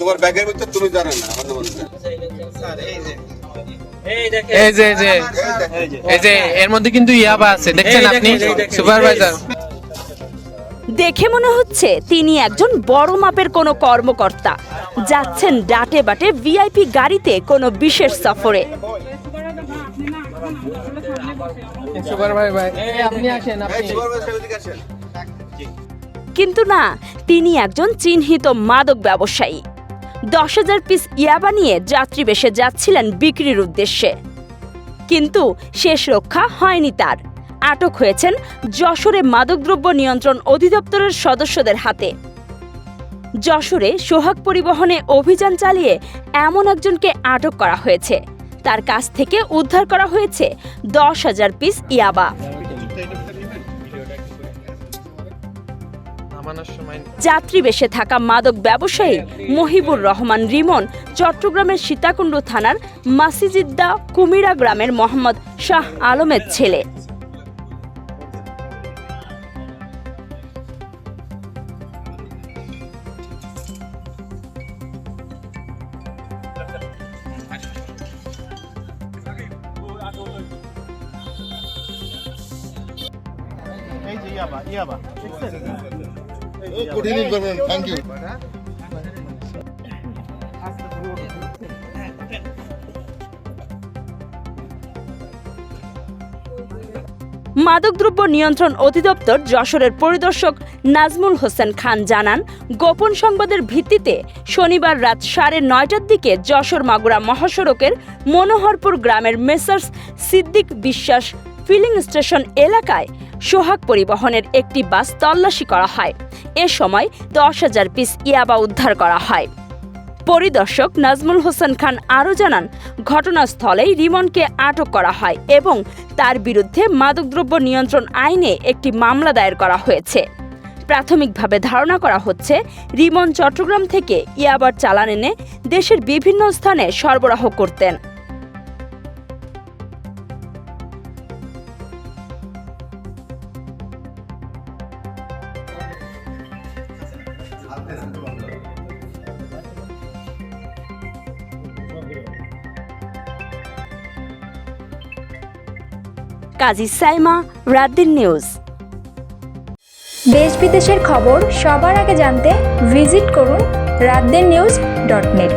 তোমার ব্যাগের ভিতর তুমি জানো না আমার নাম হচ্ছে। এই যে যে এই যে এর মধ্যে কিন্তু ইয়াবা আছে দেখছেন আপনি? সুপারভাইজার। দেখে মনে হচ্ছে তিনি একজন বড় মাপের কোনো কর্মকর্তা। যাচ্ছেন ডাটে বাটে ভিআইপি গাড়িতে কোনো বিশেষ সফরে। সুপারভাইজার আপনি আসেন এই, সুপারভাইজার এদিকে আসেন। কিন্তু না, তিনি একজন চিহ্নিত মাদক ব্যবসায়ী। দশ হাজার পিস ইয়াবা নিয়ে যাত্রী বেশে যাচ্ছিলেন বিক্রির উদ্দেশ্যে। কিন্তু শেষ রক্ষা হয়নি তার। আটক হয়েছেন যশোরে মাদকদ্রব্য নিয়ন্ত্রণ অধিদপ্তরের সদস্যদের হাতে। যশোরে সোহাগ পরিবহনে অভিযান চালিয়ে এমন একজনকে আটক করা হয়েছে। তার কাছ থেকে উদ্ধার করা হয়েছে দশ হাজার পিস ইয়াবা। যাত্রী বেশে থাকা মাদক ব্যবসায়ী মহিবুর রহমান রিমন চট্টগ্রামের সীতাকুণ্ড থানার মাসিজিদ্দা কুমিরা গ্রামের মোহাম্মদ শাহ আলমের ছেলে। মাদকদ্রব্য নিয়ন্ত্রণ অধিদপ্তর যশোরের পরিদর্শক নাজমুল হোসেন খান জানান, গোপন সংবাদের ভিত্তিতে শনিবার রাত সাড়ে নয়টার দিকে যশোর মাগুরা মহাসড়কের মনোহরপুর গ্রামের মেসার্স সিদ্দিক বিশ্বাস ফিলিং স্টেশন এলাকায় সোহাগ পরিবহনের একটি বাস তল্লাশি করা হয়। এ সময় দশ হাজার পিস ইয়াবা উদ্ধার করা হয়। পরিদর্শক নাজমুল হোসেন খান আরও জানান, ঘটনাস্থলেই রিমনকে আটক করা হয় এবং তার বিরুদ্ধে মাদকদ্রব্য নিয়ন্ত্রণ আইনে একটি মামলা দায়ের করা হয়েছে। প্রাথমিকভাবে ধারণা করা হচ্ছে, রিমন চট্টগ্রাম থেকে ইয়াবার চালান এনে দেশের বিভিন্ন স্থানে সরবরাহ করতেন। কাজী সাইমা রাদ্দিন নিউজ। দেশ বিদেশের খবর সবার আগে জানতে ভিজিট করুন রাদ্দিন নিউজ ডট নেট।